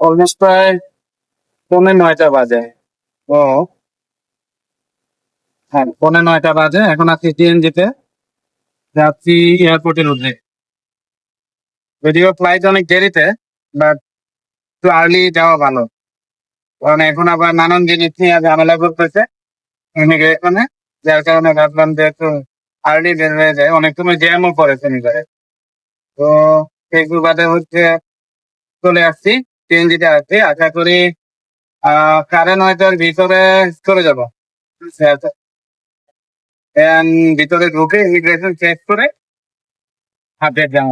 Almost প্রায় পৌনে নয়টা বাজে। ও। হ্যাঁ পৌনে নয়টা বাজে। এখন আছি টিএনজিতে। যাচ্ছি এয়ারপোর্টের উদ্দেশ্যে। যদিও ফ্লাইট অনেক দেরিতে বাট একটু আর্লি যাওয়া ভালো। কারণ এখন আবার নানান জিনিস নিয়ে ঝামেলা করতেছে। ইমিগ্রেশনে যার কারণে ভাবলাম যে একটু আর্লি বের হয়ে যায়। অনেক সময় জ্যামও পড়ে শনিবারে তো সেই বাদে হচ্ছে চলে আসছি। সিএনজিতে আসছি আশা করি আহ সাড়ে নয়টার ভিতরে চলে যাব। ভিতরে ঢুকে ইমিগ্রেশন চেক করে হাতে যাব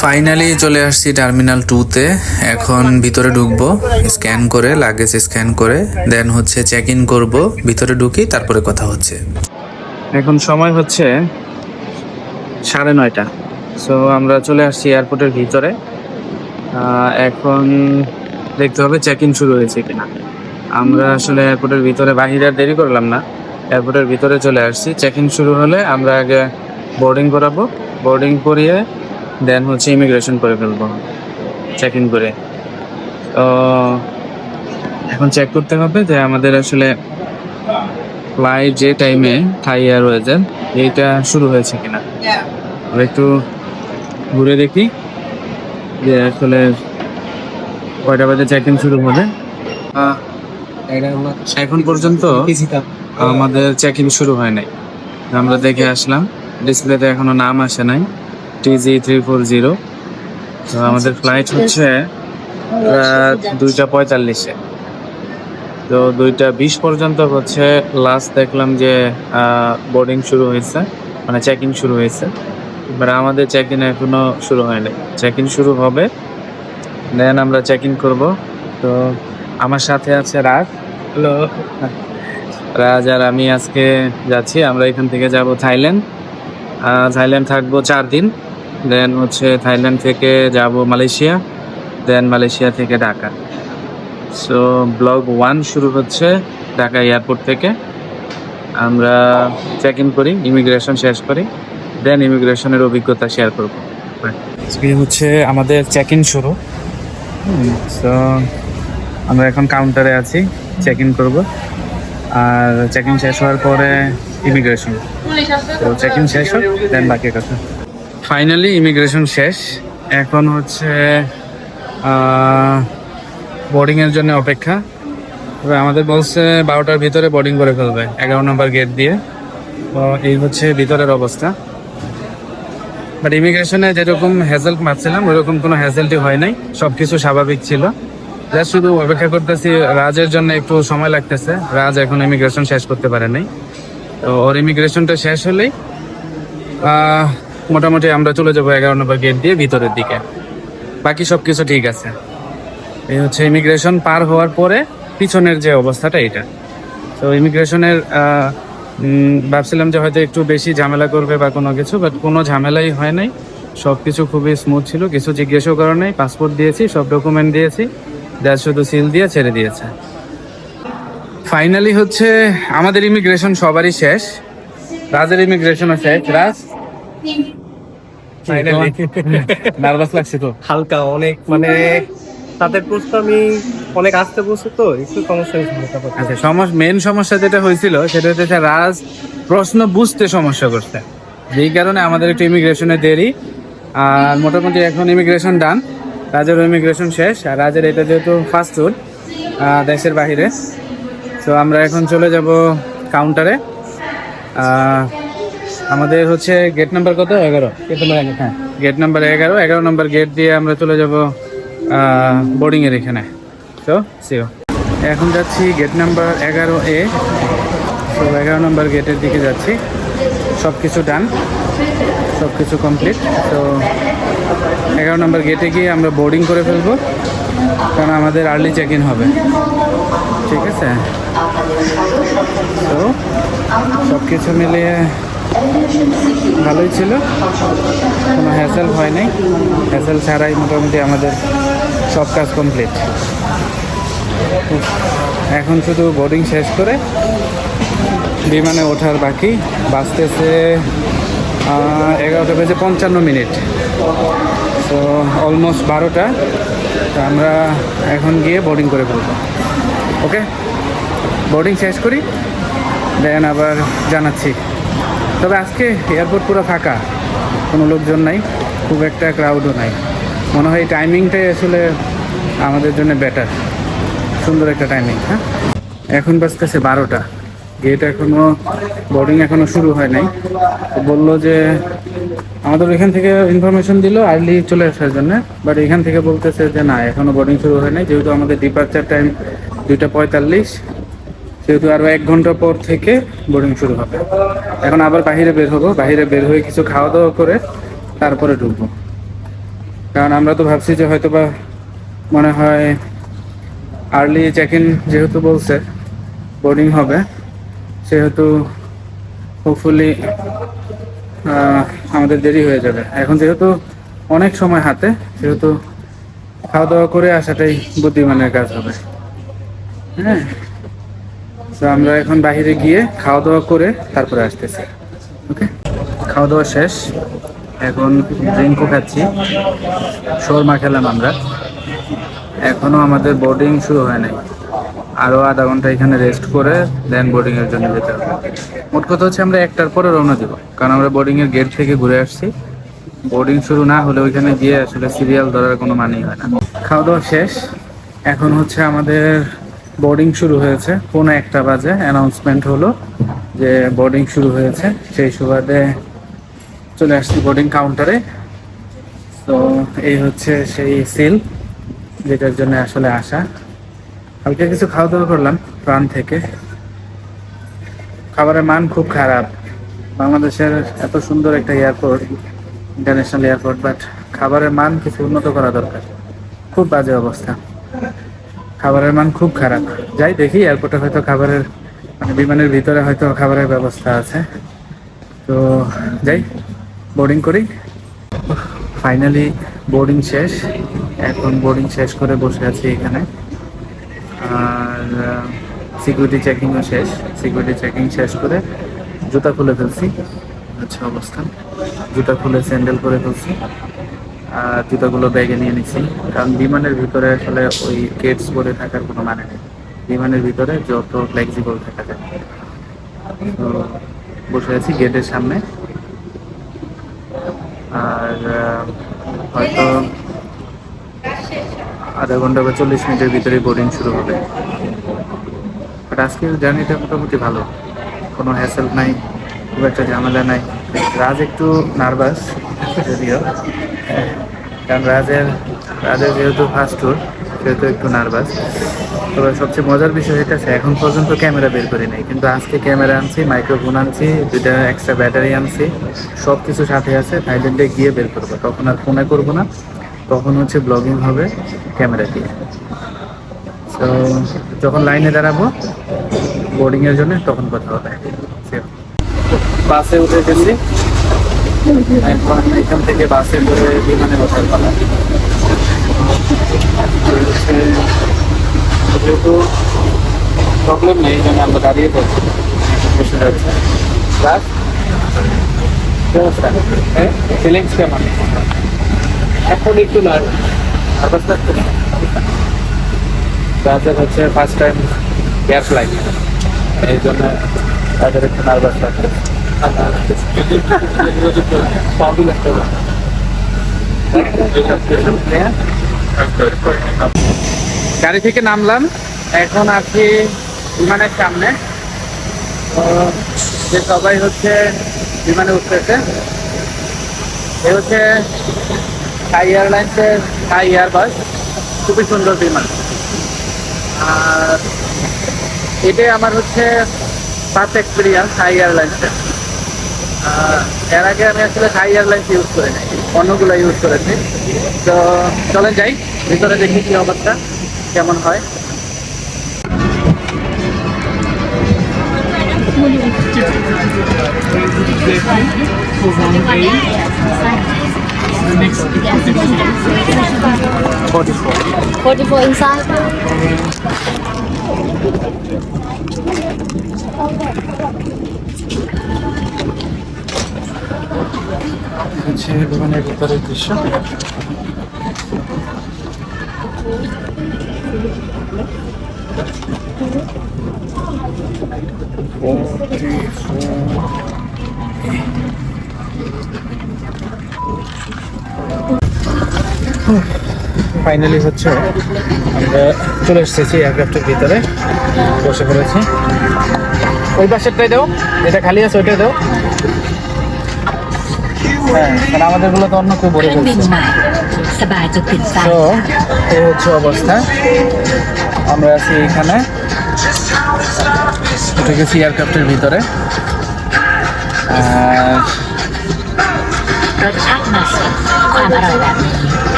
ফাইনালি চলে আসছি টার্মিনাল টুতে এখন ভিতরে ঢুকবো স্ক্যান করে লাগেজ স্ক্যান করে দেন হচ্ছে চেক ইন করব ভিতরে ঢুকি তারপরে কথা হচ্ছে। এখন সময় হচ্ছে সাড়ে নয়টা। সো আমরা চলে আসছি এয়ারপোর্টের ভিতরে। এখন দেখতে হবে চেক ইন শুরু হয়েছে কিনা। আমরা আসলে এয়ারপোর্টের ভিতরে বাহিরে আর দেরি করলাম না। এয়ারপোর্টের ভিতরে চলে আসছি। চেক ইন শুরু হলে আমরা আগে বোর্ডিং করাবো। বোর্ডিং করিয়ে দেন হচ্ছে ইমিগ্রেশন করে ফেলব। চেক ইন করে। তো এখন চেক করতে হবে যে আমাদের আসলে ফ্লাইট যে টাইমে থাই এয়ারওয়েজের এইটা শুরু হয়েছে কিনা। একটু ঘুরে দেখি। যে আসলে কয়টা বাজে চেক ইন শুরু হবে? এখন পর্যন্ত আমাদের চেক ইন শুরু হয় নাই। আমরা দেখে আসলাম ডিসপ্লেতে এখনও নাম আসে নাই টিজি থ্রি ফোর জিরো তো আমাদের ফ্লাইট হচ্ছে দুইটা পঁয়তাল্লিশে। তো দুইটা বিশ পর্যন্ত হচ্ছে লাস্ট দেখলাম যে বোর্ডিং শুরু হয়েছে মানে চেক ইন শুরু হয়েছে। এবার আমাদের চেক ইন এখনও শুরু হয়নি। চেক ইন শুরু হবে। দেন আমরা চেক ইন করব। তো আমার সাথে আছে রাজ। হ্যালো রাজ আর আমি আজকে যাচ্ছি। আমরা এখান থেকে যাব থাইল্যান্ড। থাইল্যান্ড থাকব চার দিন। দেন হচ্ছে থাইল্যান্ড থেকে যাব মালয়েশিয়া। দেন মালয়েশিয়া থেকে ঢাকা। সো ব্লগ ওয়ান শুরু হচ্ছে ঢাকা এয়ারপোর্ট থেকে। আমরা চেক ইন করি ইমিগ্রেশন শেষ করি। দেন ইমিগ্রেশনের অভিজ্ঞতা শেয়ার করব। আজকে হচ্ছে আমাদের চেক ইন শুরু আমরা এখন কাউন্টারে আছি চেক ইন করব। আর চেক ইন শেষ হওয়ার পরে ইমিগ্রেশন তো চেক ইন শেষ হোক দেন বাকি কথা। ফাইনালি ইমিগ্রেশন শেষ। এখন হচ্ছে বোর্ডিং এর জন্য অপেক্ষা। তবে আমাদের বলছে বারোটার ভিতরে বোর্ডিং করে ফেলবে, এগারো নম্বর গেট দিয়ে। তো এই হচ্ছে ভিতরের অবস্থা। বাট ইমিগ্রেশনে যেরকম হ্যাজেল মারছিলাম ওরকম কোনো হ্যাজেলটি হয় নাই। সবকিছু স্বাভাবিক ছিল। যা শুধু অপেক্ষা করতেছি রাজের জন্য একটু সময় লাগতেছে। রাজ এখন ইমিগ্রেশন শেষ করতে পারে নাই। তো ওর ইমিগ্রেশনটা শেষ হলেই মোটামুটি আমরা চলে যাব এগারো নম্বর গেট দিয়ে ভিতরের দিকে। বাকি সব কিছু ঠিক আছে। এই হচ্ছে ইমিগ্রেশন পার হওয়ার পরে পিছনের যে অবস্থাটা এটা। তো ইমিগ্রেশনের ভাবছিলাম যে হয়তো একটু বেশি ঝামেলা করবে বা কোনো কিছু বাট কোনো ঝামেলাই হয় নাই। সব কিছু খুবই স্মুথ ছিল কিছু জিজ্ঞেসও করার নাই পাসপোর্ট দিয়েছি সব ডকুমেন্ট দিয়েছি যা শুধু সিল দিয়ে ছেড়ে দিয়েছে। ফাইনালি হচ্ছে আমাদের ইমিগ্রেশন সবারই শেষ। রাজের ইমিগ্রেশনও শেষ রাজ? নার্ভাস লাগছে তো? হালকা অনেক মানে তাদের প্রশ্ন আমি অনেক আসতে বসে তো একটু সমস্যা হয়েছিল আচ্ছা সমস্যা মেন সমস্যা যেটা হয়েছিল সেটা হচ্ছে রাজ প্রশ্ন বুঝতে সমস্যা করছে। যেই কারণে আমাদের একটু ইমিগ্রেশনে দেরি। আর মোটামুটি এখন ইমিগ্রেশন ডান রাজের ইমিগ্রেশন শেষ। আর রাজের এটা যেহেতু ফার্স্ট ট্যুর দেশের বাইরে তো আমরা এখন চলে যাব কাউন্টারে আমাদের হচ্ছে গেট নাম্বার কত? এগারো। হ্যাঁ গেট নাম্বার এগারো। এগারো নাম্বার গেট দিয়ে আমরা চলে যাব বোর্ডিং এর এখানে। তো সিও এখন যাচ্ছি গেট নাম্বার এগারো এ তো এগারো নম্বর গেটের দিকে যাচ্ছি। সব কিছু ডান সব কিছু কমপ্লিট তো এগারো নম্বর গেটে গিয়ে আমরা বোর্ডিং করে ফেলব। কারণ আমাদের আর্লি চেক ইন হবে। ঠিক আছে? তো সব কিছু মিলিয়ে ভালোই ছিল। কোনো হ্যাসেল হয় নাই। হ্যাসেল ছাড়াই মোটামুটি আমাদের সব কাজ কমপ্লিট এখন শুধু বোর্ডিং শেষ করে বিমানে ওঠার বাকি। বাঁচতেছে এগারোটা বেজে পঞ্চান্ন মিনিট। তো অলমোস্ট বারোটা। তো আমরা এখন গিয়ে বোর্ডিং করে ফেলব। ওকে বোর্ডিং শেষ করি দেন আবার জানাচ্ছি। তবে আজকে এয়ারপোর্ট পুরো ফাঁকা। কোনো লোকজন নাই, খুব একটা ক্রাউডও নাই। মনে হয় টাইমিংটাই আসলে আমাদের জন্য বেটার সুন্দর একটা টাইমিং হ্যাঁ? এখন বাজতেছে বারোটা। গেট এখনও বোর্ডিং এখনও শুরু হয় নাই। বলল যে, আমাদের এখান থেকে ইনফরমেশন দিল আর্লি চলে আসার জন্য। বাট এখান থেকে বলতেছে যে, না এখনও বোর্ডিং শুরু হয় নাই। যেহেতু আমাদের ডিপার্চার টাইম দুইটা পঁয়তাল্লিশ সেহেতু আরও এক ঘণ্টা পর থেকে বোর্ডিং শুরু হবে। এখন আবার বাইরে বের হব। বাইরে বের হয়ে কিছু খাওয়া দাওয়া করে তারপরে ঢুকবো। কারণ আমরা তো ভাবছি যে হয়তো বা মনে হয় আর্লি চেক ইন যেহেতু বলছে বোর্ডিং হবে। সেহেতু হোপফুলি আমাদের দেরি হয়ে যাবে। এখন যেহেতু অনেক সময় হাতে, সেহেতু খাওয়া দাওয়া করে আসাটাই বুদ্ধিমানের কাজ হবে। হ্যাঁ? তো আমরা এখন বাইরে গিয়ে খাওয়া দাওয়া করে তারপরে আসতেছি। ওকে খাওয়া দাওয়া শেষ। এখন ড্রিঙ্কও খাচ্ছি। শোরমা খেলাম আমরা। এখনও আমাদের বোর্ডিং শুরু হয় নাই। আরও আধা ঘণ্টা এখানে রেস্ট করে দেন বোর্ডিংয়ের জন্য যেতে হবে। মোট কথা হচ্ছে আমরা একটার পরে রওনা দিব। কারণ আমরা বোর্ডিংয়ের গেট থেকে ঘুরে আসছি। বোর্ডিং শুরু না হলে ওইখানে গিয়ে আসলে সিরিয়াল ধরার কোনো মানেই হয় না। খাওয়া দাওয়া শেষ। এখন হচ্ছে আমাদের বোর্ডিং শুরু হয়েছে। কোনো একটা বাজে অ্যানাউন্সমেন্ট হলো যে বোর্ডিং শুরু হয়েছে। সেই সুবাদে চলে আসছি বোর্ডিং কাউন্টারে তো এই হচ্ছে সেই সিল যেটার জন্য আসলে আসা। কালকে কিছু খাওয়া দাওয়া করলাম প্রাণ থেকে। খাবারের মান খুব খারাপ। বাংলাদেশের এত সুন্দর একটা এয়ারপোর্ট ইন্টারন্যাশনাল এয়ারপোর্ট বাট খাবারের মান কিছু উন্নত করা দরকার। খুব বাজে অবস্থা। খাবারের মান খুব খারাপ। যাই দেখি, এয়ারপোর্টে হয়তো খাবারের মানে বিমানের ভিতরে হয়তো খাবারের ব্যবস্থা আছে। তো যাই বোর্ডিং করি। ফাইনালি বোর্ডিং শেষ। এখন বোর্ডিং শেষ করে বসে আছি এখানে। আর সিকিউরিটি চেকিংও শেষ। সিকিউরিটি চেকিং শেষ করে জুতা খুলে ফেলছি। হচ্ছে অবস্থান জুতা খুলে স্যান্ডেল করে ফেলছি। জুতাগুলো ব্যাগে নিয়ে নিচ্ছি কারণ বিমানের ভিতরে আসলে ওই গেটস পরে থাকার কোনো মানে নেই। বিমানের ভিতরে যত ফ্লেক্সিবল থাকা যায়। তো বসে আছি গেটের সামনে। আর হয়তো আধা ঘণ্টা বা চল্লিশ মিনিটের ভিতরে বোর্ডিং শুরু হবে। বাট আজকের জার্নিটা মোটামুটি ভালো। কোনো হ্যাসেল নাই, খুব একটা ঝামেলা নাই। রাজ একটু নার্ভাস যদিও। কারণ রাজের রাজের যেহেতু ফার্স্ট ট্যুর সেহেতু একটু নার্ভাস তবে সবচেয়ে মজার বিষয় এটা এখন পর্যন্ত ক্যামেরা বের করি নাই। কিন্তু আজকে ক্যামেরা আনছি মাইক্রোফোন আনছি, দুইটা এক্সট্রা ব্যাটারি আনছি সব কিছু সাথে আছে থাইল্যান্ডে গিয়ে বের করব। তখন আর ফোনে করব না। তখন হচ্ছে ব্লগিং হবে ক্যামেরা দিয়ে। তো যখন লাইনে দাঁড়াবো বোর্ডিংয়ের জন্য তখন কথা হবে। বাসে উঠে গেছি। এখন এখান থেকে বাসে করে বিমানে বসার পালা। যেহেতু প্রবলেম নেই এই জন্য আমরা দাঁড়িয়ে পড়ছি। বসে যাচ্ছে প্লাস ফিলিংস কেমন? এখন একটু নার্ভাস লাগছে? তাদের হচ্ছে ফার্স্ট টাইম গ্যাস লাইন এই জন্য তাদের একটু নার্ভাস লাগছে। গাড়ি থেকে নামলাম। এখন আছি বিমানের সামনে। যে সবাই হচ্ছে বিমানে উঠতেছে, এ হচ্ছে থাই এয়ারলাইন্সের থাই এয়ারবাস খুবই সুন্দর বিমান। আর এটাই আমার হচ্ছে ফার্স্ট এক্সপিরিয়েন্স থাই এয়ারলাইন্সের এর আগে আমি আসলে থাই এয়ারলাইন্স ইউজ করি নাই, অন্যগুলো ইউজ করেছি। তো চলেন যাই, ভিতরে দেখি কি অবস্থা, কেমন হয়। Forty four 44 inside. হচ্ছে বিমানের ভিতরের দৃশ্য। ফাইনালি হচ্ছে আমরা চলে এসেছি এয়ারক্রাফটের ভিতরে, বসে পড়েছি। ওই পাশেরটাই দাও, এটা খালি আছে, ওইটাই দাও। হ্যাঁ কারণ আমাদেরগুলো তো অন্য কেউ ভরে ফেলছে তো হচ্ছে অবস্থা। আমরা আছি এখানে। এটা গেছি এয়ারক্রাফটের ভিতরে। আর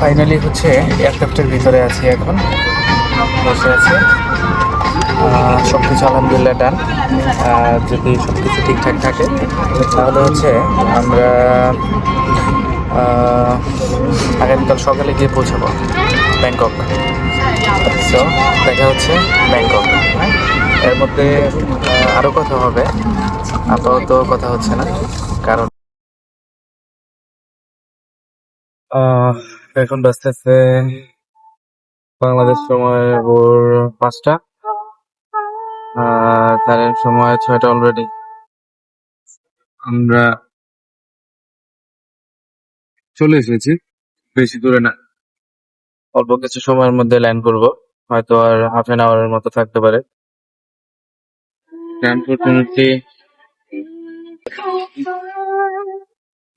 ফাইনালি হচ্ছে এয়ারক্রাফটের ভিতরে আছি এখন। বসে আছে। সব কিছু আলহামদুলিল্লাহ ডান যদি সব কিছু ঠিকঠাক থাকে, তাহলে হচ্ছে আমরা আগামীকাল সকালে গিয়ে পৌঁছাবো ব্যাংকক। সো দেখা হচ্ছে ব্যাংকক হ্যাঁ? এর মধ্যে আরও কথা হবে। আপাতত কথা হচ্ছে না, কারণ এখন বাজতেছে বাংলাদেশ সময় ভোর পাঁচটা। কারেন্ট সময় ছয়টা অলরেডি আমরা চলে এসেছি। বেশি দূরে না। অল্প কিছু সময়ের মধ্যে ল্যান্ড করব। হয়তো আর হাফ এন আওয়ারের মতো থাকতে পারে। আনফরচুনেটলি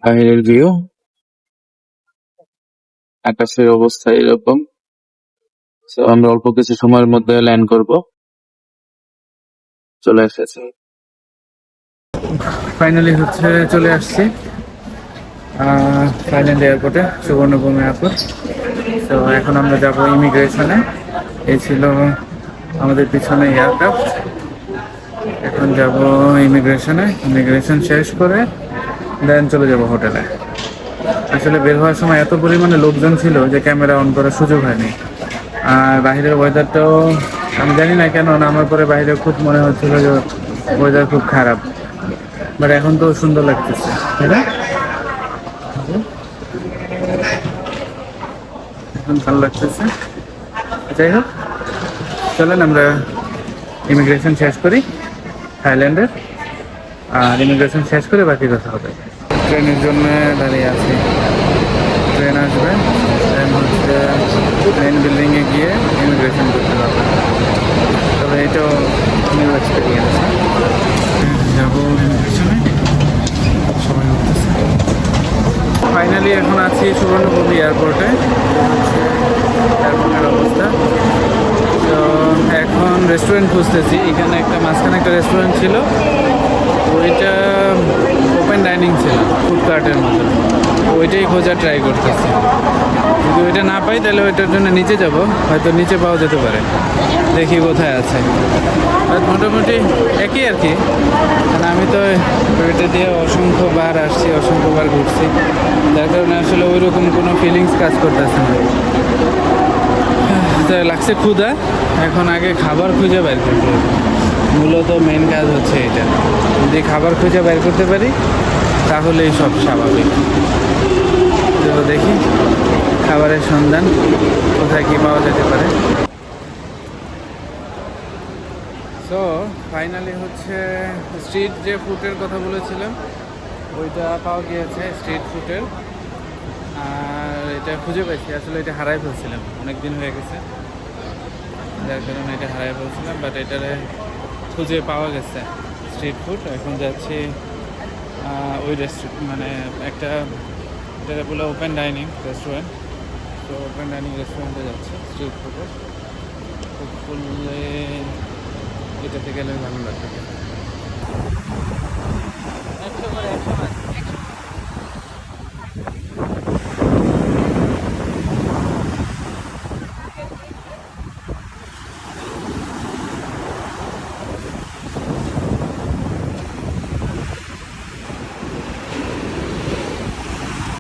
বাইরের ভিউ আকাশের অবস্থা এরকম। আমরা অল্প কিছু সময়ের মধ্যে ল্যান্ড করব। চলে এসেছি। ফাইনালি হচ্ছে, চলে আসছি থাইল্যান্ড এয়ারপোর্টে সুবর্ণভূমি এয়ারপোর্ট তো এখন আমরা যাব ইমিগ্রেশনে এই ছিল আমাদের পিছনে এয়ারক্রাফট এখন যাব ইমিগ্রেশনে ইমিগ্রেশন শেষ করে দেন চলে যাব হোটেলে আসলে বের হওয়ার সময় এত পরিমাণে লোকজন ছিল যে ক্যামেরা অন করার সুযোগ হয়নি। আর বাইরের ওয়েদারটাও আমি জানি না কেন নামার পরে বাইরে খুব মনে হচ্ছিল যে ওয়েদার খুব খারাপ। বাট এখন তো সুন্দর লাগতেছে, তাই না? এখন ভালো লাগতেছে। যাই হোক, চলেন আমরা ইমিগ্রেশন শেষ করি থাইল্যান্ডের আর ইমিগ্রেশন শেষ করে বাকি কথা হবে। ট্রেনের জন্য দাঁড়িয়ে আছি। ট্রেন আসবে, ট্রেন হচ্ছে মেন বিল্ডিংয়ে গিয়ে ইমিগ্রেশন করতে হবে তবে এটাও নিউ এক্সপিরিয়েন্স যাব ইমিগ্রেশনে সবাই উঠতেছে ফাইনালি এখন আছি সুবর্ণপুর এয়ারপোর্টে এয়ারপোর্টের অবস্থা। তো এখন রেস্টুরেন্ট খুঁজতেছি। এখানে একটা, মাঝখানে একটা রেস্টুরেন্ট ছিল। ওইটা ওপেন ডাইনিং ছিল ফুড কার্টের মতো ওইটাই খোঁজার ট্রাই করতেছি। যদি ওইটা না পাই, তাহলে ওইটার জন্য নিচে যাব। হয়তো নিচে পাওয়া যেতে পারে। দেখি কোথায় আছে। মোটামুটি একই আর কি। কারণ আমি তো ওইটা দিয়ে অসংখ্য বার আসছি, অসংখ্যবার ঘুরছি। যার কারণে আসলে ওই রকম কোনো ফিলিংস কাজ করতেছে না। লাগছে ক্ষুধা। এখন আগে খাবার খুঁজে হবে। মূলত মেন কাজ হচ্ছে এটা। যদি খাবার খুঁজে বের করতে পারি, তাহলেই সব স্বাভাবিক। তো দেখি, খাবারের সন্ধান কোথায় কী পাওয়া যেতে পারে। সো ফাইনালি হচ্ছে স্ট্রিট যে ফুডের কথা বলেছিলাম, ওইটা পাওয়া গিয়েছে স্ট্রিট ফুডের আর এটা খুঁজে পেয়েছি আসলে এটা হারাই ফেলছিলাম অনেক দিন হয়ে গেছে। যার কারণে এটা হারাই ফেলছিলাম বাট এটারে খুঁজে পাওয়া গেছে স্ট্রিট ফুড। এখন যাচ্ছি ওই রেস্টুরেন্ট মানে একটা, যেটা বলে ওপেন ডাইনিং রেস্টুরেন্ট তো ওপেন ডাইনিং রেস্টুরেন্টে যাচ্ছে স্ট্রিট ফুডের করলে এটাতে গেলে ভালো লাগবে। একশো করে একশো